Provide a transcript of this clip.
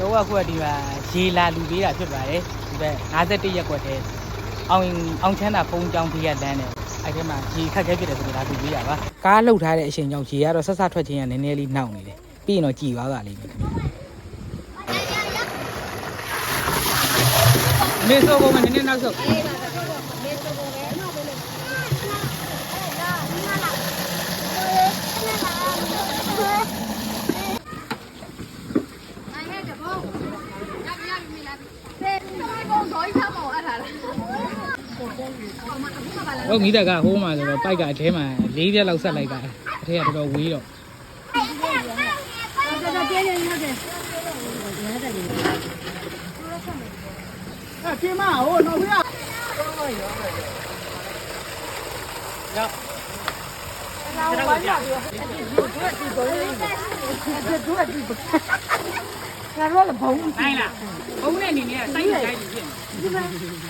တော့အခုကဒီမှာရေလာလူပေးတာဖြစ်ပါတယ်ဒီဘက်51ရက်ကွက်တည်းအောင်အောင်ချမ်းသာဖုံးကြောင်းဖေးရလမ်းတယ်အဲ့ဒီမှာရေခက်ခဲဖြစ်တယ်ဆိုတော့ဒါလူပေးတာပါကားလှုပ်ထားတဲ့အချိန်ကြောင့်ရေကတော့ဆက်ဆက်ထွက်ခြင်းကနည်းနည်းလေးနှောက်နေတယ်ပြီးရင်တော့ကြည်သွားတာလေးပဲမေဆိုဘုံမနည်းနည်းနောက်ဆု တော့မိသားကဟိုးမှာဆိုတော့ပိုက်ကအဲထဲမှာ၄ပြက်လောက်ဆက်လိုက်တာအထက်ကတော်တော်ဝေးတော့အဲ့ကျမဟိုနောက်ပြရရောက်ဒါဝိုင်းပါပြီအဲ့ဒီဘုရားဒီဘုရား နဲ့အနေနဲ့စိုက်ရိုက်ကြိုက်ဖြစ်နေ